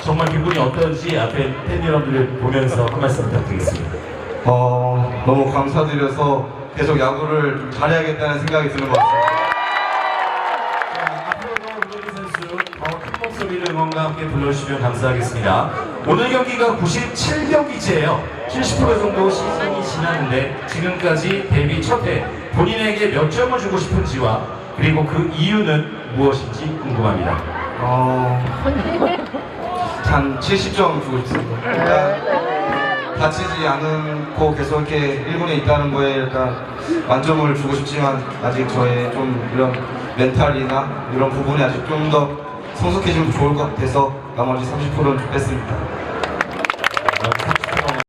정말 기분이 어떤지 앞에 팬 여러분들을 보면서 한 말씀 부탁드리겠습니다. 어, 너무 감사드려서 계속 야구를 좀 잘해야겠다는 생각이 드는 것 같습니다. 자, 앞으로도 우동희 선수 더 큰 목소리를 응원과 함께 불러주시면 감사하겠습니다. 오늘 경기가 97경기째예요. 70% 정도 시즌이 지났는데 지금까지 데뷔 첫해 본인에게 몇 점을 주고 싶은지와 그리고 그 이유는 무엇인지 궁금합니다. 어, 한 70점 주고 싶습니다. 일단 다치지 않고 계속 이렇게 1군에 있다는 거에 일단 만점을 주고 싶지만 아직 저의 좀 이런 멘탈이나 이런 부분이 아직 좀 더 성숙해지면 좋을 것 같아서 나머지 30%는 좀 뺐습니다.